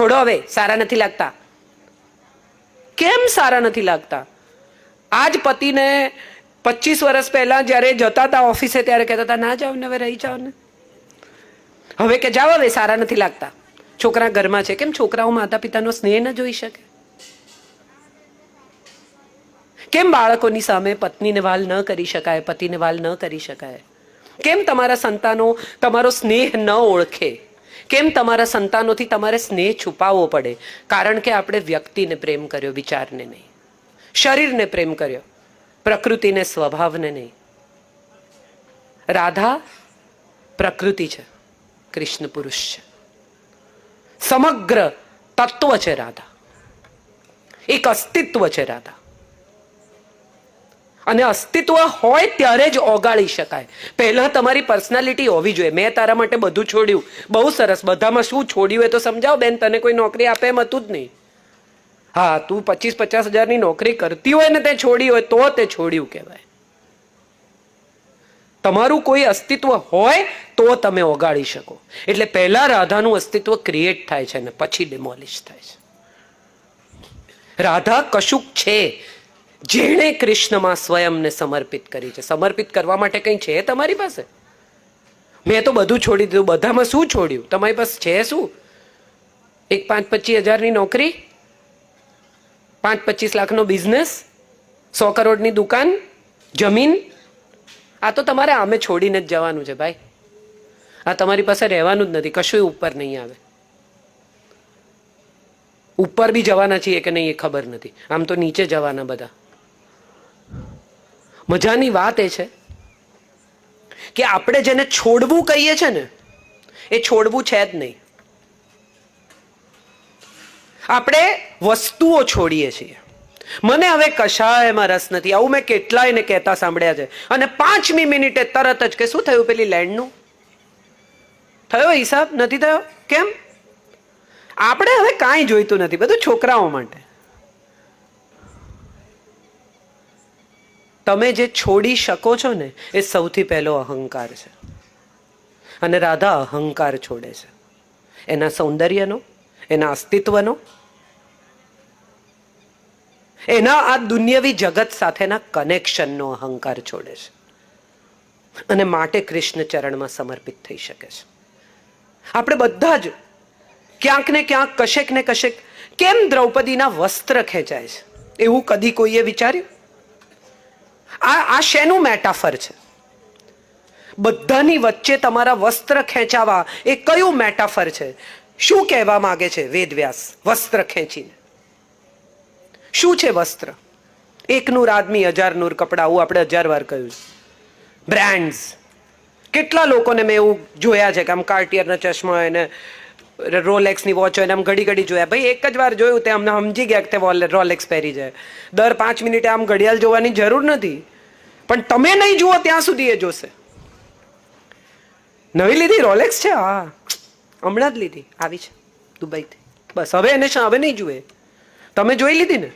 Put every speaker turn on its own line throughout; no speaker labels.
છોડો હવે, સારા નથી લાગતા. કેમ સારા નથી લાગતા? આજ પતિને પચીસ વર્ષ પહેલા જ્યારે જતા હતા ઓફિસે, ત્યારે કહેતા હતા ના જાઓ ને, હવે રહી જાઓ ને. હવે કે, જાઓ હવે, સારા નથી લાગતા. છોકરા ઘરમાં છે. કેમ છોકરાઓ માતા પિતાનો સ્નેહ ન જોઈ શકે? કેમ બાળકોની સામે પત્નીને વાલ ન કરી શકાય, પતિને વાલ ન કરી શકાય? કેમ તમારા સંતાનો તમારો સ્નેહ ન ઓળખે? કેમ તમારા સંતાનોથી તમારે સ્નેહ છુપાવવો પડે? કારણ કે આપણે વ્યક્તિને પ્રેમ કર્યો, વિચારને નહીં. શરીરને પ્રેમ કર્યો, પ્રકૃતિને, સ્વભાવને નહીં. રાધા પ્રકૃતિ છે, કૃષ્ણ પુરુષ છે. સમગ્ર તત્વ છે રાધા. એક અસ્તિત્વ છે રાધા. અને અસ્તિત્વ હોય ત્યારે જ ઓગાળી શકાય. પહેલા તમારી પર્સનાલિટી હોવી જોઈએ. મેં તારા માટે બધું છોડ્યું. બહુ સરસ. બધામાં શું છોડ્યું એ તો સમજાવો બેન. તને કોઈ નોકરી આપે એમ હતું જ નહીં. હા, તું પચીસ પચાસ હજારની નોકરી કરતી હોય ને તે છોડી હોય, તો તે છોડ્યું કહેવાય. તમારું કોઈ અસ્તિત્વ હોય તો તમે ઓગાળી શકો. એટલે પહેલા રાધાનું અસ્તિત્વ ક્રિએટ થાય છે ને પછી ડિમોલિશ થાય છે. રાધા કશુંક છે. જેણે કૃષ્ણમાં સ્વયંને સમર્પિત કરી છે. સમર્પિત કરવા માટે કંઈ છે તમારી પાસે? મેં તો બધું છોડી દીધું. બધામાં શું છોડ્યું? તમારી પાસે છે શું? એક પાંચ પચીસ હજારની નોકરી? પાંચ પચીસ લાખનો બિઝનેસ? સો કરોડની દુકાન? જમીન? આ તો તમારે આમે છોડીને જ જવાનું છે ભાઈ. આ તમારી પાસે રહેવાનું જ નથી. કશું ઉપર નહીં આવે. ઉપર બી જવાના છીએ કે નહીં એ ખબર નથી. આમ તો નીચે જવાના બધા. મજાની વાત એ છે કે આપણે જેને છોડવું કહીએ છે ને, એ છોડવું છે જ નહીં. આપણે વસ્તુઓ છોડીએ છીએ. મને હવે કશાયમાં રસ નથી, આવું મેં કેટલાયને કહેતા સાંભળ્યા છે. અને પાંચમી મિનિટે તરત જ કે, શું થયું પેલી લેન્ડનું? થયો હિસાબ? નથી થયો? કેમ? આપણે હવે કાંઈ જોઈતું નથી, બધું છોકરાઓ માટે. તમે જે છોડી શકો છો ને, એ સૌથી પહેલો અહંકાર છે. અને રાધા અહંકાર છોડે છે. એના સૌંદર્યનો, એના અસ્તિત્વનો, એના આ દુન્યવી જગત સાથેના કનેક્શનનો અહંકાર છોડે છે. અને માટે કૃષ્ણ ચરણમાં સમર્પિત થઈ શકે છે. આપણે બધા જ ક્યાંક ને ક્યાંક, કશેક ને કશેક, કેમ દ્રૌપદીના વસ્ત્ર ખેંચાય છે? એવું કદી કોઈએ વિચાર્યું? આ આ શેનું મેટાફર છે? બધાની વચ્ચે તમારા વસ્ત્ર ખેંચાવા એ કયું મેટાફર છે? શું કહેવા માંગે છે વેદવ્યાસ, વસ્ત્ર ખેંચીને? શું છે વસ્ત્ર? એક નૂર આદમી હજાર નૂર કપડા, આવું આપણે હજાર વાર કહ્યું બ્રાન્ડ્સ કેટલા લોકોને મેં એવું જોયા છે કે આમ કાર્ટિયરના ચશ્મા હોય ને રોલેક્સની વોચ હોય ને, આમ ઘડી ઘડી જોયા. ભાઈ, એક જ વાર જોયું તે અમને સમજી ગયા કે તે રોલેક્સ પહેરી જાય. દર પાંચ મિનિટે આમ ઘડિયાળ જોવાની જરૂર નથી. પણ તમે નહીં જુઓ, ત્યાં સુધી એ જોશે. નવી લીધી રોલેક્સ છે? હા. હમણાં જ લીધી. આવી છે. દુબઈથી. બસ, હવે એને શા હવે નહીં જુએ. તમે જોઈ લીધી ને?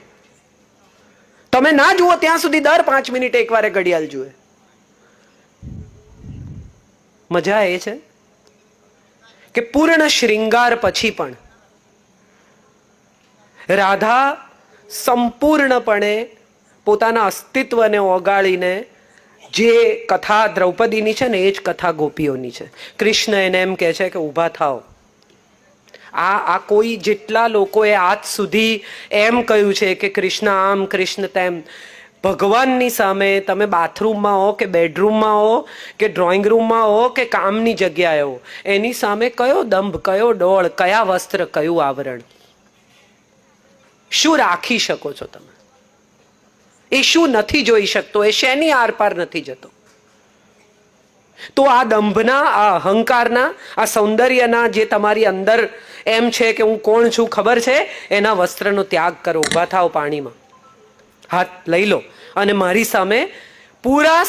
તમે ના જુઓ, ત્યાં સુધી દર પાંચ મિનિટે એક વાર ઘડિયાળ જુએ. મજા એ છે કે પૂર્ણ શ્રૃંગાર પછી પણ રાધા સંપૂર્ણપણે પોતાના અસ્તિત્વને ઓગાળીને જે કથા દ્રૌપદીની છે ને, એ જ કથા ગોપીઓની છે. કૃષ્ણ એને એમ કહે છે કે ઊભા થાઓ. આ આ કોઈ જેટલા લોકોએ આજ સુધી એમ કહ્યું છે કે કૃષ્ણ આમ, કૃષ્ણ તેમ. ભગવાનની સામે તમે બાથરૂમમાં હો કે બેડરૂમમાં હો કે ડ્રોઈંગ રૂમમાં હો કે કામની જગ્યાએ હો, એની સામે કયો દંભ, કયો ડોળ, કયા વસ્ત્ર, કયું આવરણ? શું રાખી શકો છો તમે? એ શું નથી જોઈ શકતો, એ શેની આરપાર નથી જતો? તો આ દંભના, આ અહંકારના, આ સૌંદર્યના જે તમારી અંદર એમ છે કે હું કોણ છું ખબર છે? એના વસ્ત્રનો ત્યાગ કરો ઊભા થાવ પાણીમાં. હાથ લઈ લો. અને મારી સામે પૂરા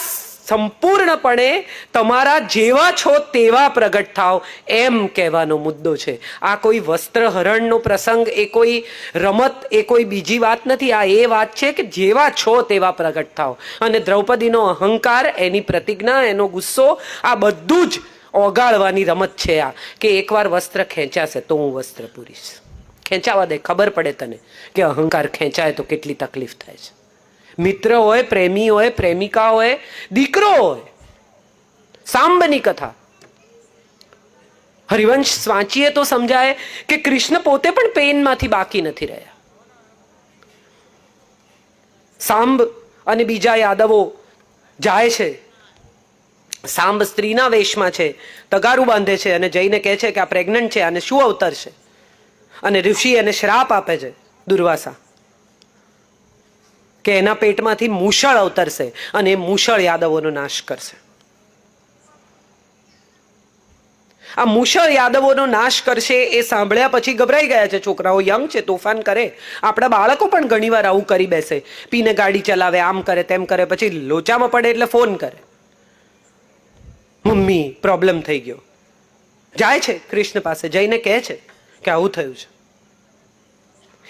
સંપૂર્ણપણે તમારા જેવા છો તેવા પ્રગટ થાવ એમ કહેવાનો મુદ્દો છે. આ કોઈ વસ્ત્રહરણનો પ્રસંગ, એ કોઈ રમત, એ કોઈ બીજી વાત નથી. આ એ વાત છે કે જેવા છો તેવા પ્રગટ થાવ અને દ્રૌપદીનો અહંકાર, એની પ્રતિજ્ઞા, એનો ગુસ્સો, આ બધું જ ઓગાળવાની રમત છે આ. કે એકવાર વસ્ત્ર ખેંચાશે તો હું વસ્ત્ર પૂરીશ. ખેંચાવા દે, ખબર પડે તને કે અહંકાર ખેંચાય તો કેટલી તકલીફ થાય છે. મિત્ર હોય પ્રેમી હોય પ્રેમિકા હોય દીકરો હોય સાંબની કથા. હરિવંશ વાંચીએ તો સમજાય કે કૃષ્ણ પોતે પણ પેનમાંથી બાકી નથી રહ્યા. સાંબ અને બીજા યાદવો જાય છે. સાંબ સ્ત્રીના વેશમાં છે, તગારું બાંધે છે અને જઈને કહે છે કે આ પ્રેગ્નન્ટ છે અને શું અવતર છે? અને ઋષિ એને શ્રાપ આપે છે, દુર્વાસા. કે એના પેટમાંથી મૂષળ અવતરશે અને મૂષળ યાદવોનો નાશ કરશે. આ મૂષળ યાદવોનો નાશ કરશે એ સાંભળ્યા પછી ગભરાઈ ગયા છે છોકરાઓ. યંગ છે, તોફાન કરે. આપણા બાળકો પણ ઘણીવાર આવું કરી બેસે. પીને ગાડી ચલાવે, આમ કરે, તેમ કરે, પછી લોચામાં પડે એટલે ફોન કરે. મમ્મી, પ્રોબ્લેમ થઈ ગયો. જાય છે, કૃષ્ણ પાસે જઈને કહે છે કે આવું થયું છે.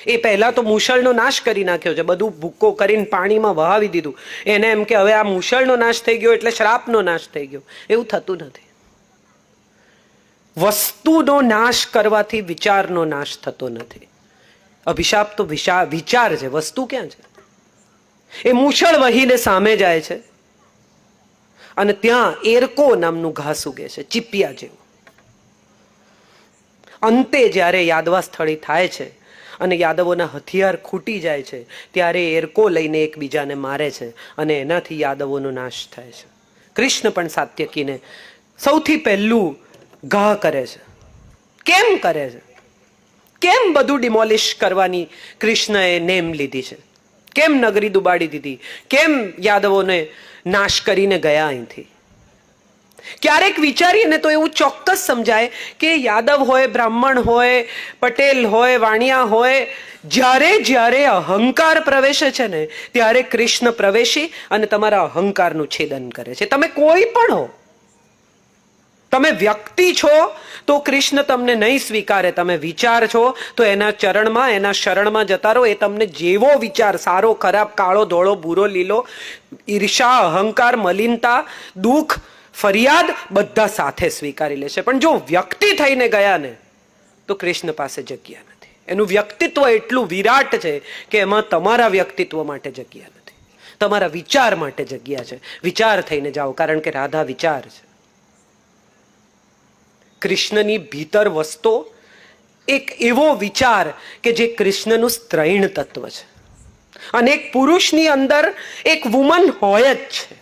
એ પહેલા તો મૂષળનો નાશ કરી નાખ્યો છે. બધું ભૂક્કો કરીને પાણીમાં વહાવી દીધું. એને એમ કે હવે આ મુશળનો નાશ થઈ ગયો એટલે શ્રાપનો નાશ થઈ ગયો. એવું થતું નથી. વસ્તુનો નાશ કરવાથી વિચારનો નાશ થતો નથી. અભિશાપ તો વિશા, વિચાર છે. વસ્તુ ક્યાં છે? એ મૂછળ વહીને સામે જાય છે. અને ત્યાં એરકો નામનું ઘાસ ઉગે છે. ચીપિયા જેવું. અંતે જ્યારે યાદવા સ્થળી થાય છે અને યાદવોના હથિયાર ખૂટી જાય છે, ત્યારે એરકો લઈને એકબીજાને મારે છે અને એનાથી યાદવોનો નાશ થાય છે. કૃષ્ણ પણ સાત્યકીને સૌથી પહેલું ઘા કરે છે. કેમ કરે છે? કેમ બધું ડિમોલિશ કરવાની કૃષ્ણએ નેમ લીધી છે? કેમ નગરી દુબાડી દીધી? કેમ યાદવોને નાશ કરીને ગયા અહીંથી? ક્યારેક વિચારીએ તો એવું ચોક્કસ સમજાય કે યાદવ હોય, બ્રાહ્મણ હોય, પટેલ હોય, વાણિયા હોય, જ્યારે જ્યારે અહંકાર પ્રવેશે છે ને, ત્યારે કૃષ્ણ પ્રવેશી અને તમારા અહંકારનું છેદન કરે છે. તમે કોઈ પણ હો, તમે વ્યક્તિ છો, તો કૃષ્ણ તમને નહીં સ્વીકારે. તમે વિચાર છો, તો એના ચરણમાં, એના શરણમાં જતા રહો. એ તમને જેવો વિચાર, સારો, ખરાબ, કાળો, ધોળો, ભૂરો, લીલો, ઈર્ષા, અહંકાર, મલિનતા, દુઃખ ફરિયાદ બધા સાથે સ્વીકારી લેશે પણ જો વ્યક્તિ થઈને ગયા ને તો કૃષ્ણ પાસે જગ્યા નથી. એનું વ્યક્તિત્વ એટલું વિરાટ છે કે એમાં તમારા વ્યક્તિત્વ માટે જગ્યા નથી. તમારા વિચાર માટે જગ્યા છે. વિચાર થઈને જાઓ, કારણ કે રાધા વિચાર છે. કૃષ્ણની ભીતર વસતો એક એવો વિચાર કે જે કૃષ્ણનું સ્ત્રૈણ તત્વ છે. અને એક પુરુષની અંદર એક વુમન હોય જ છે.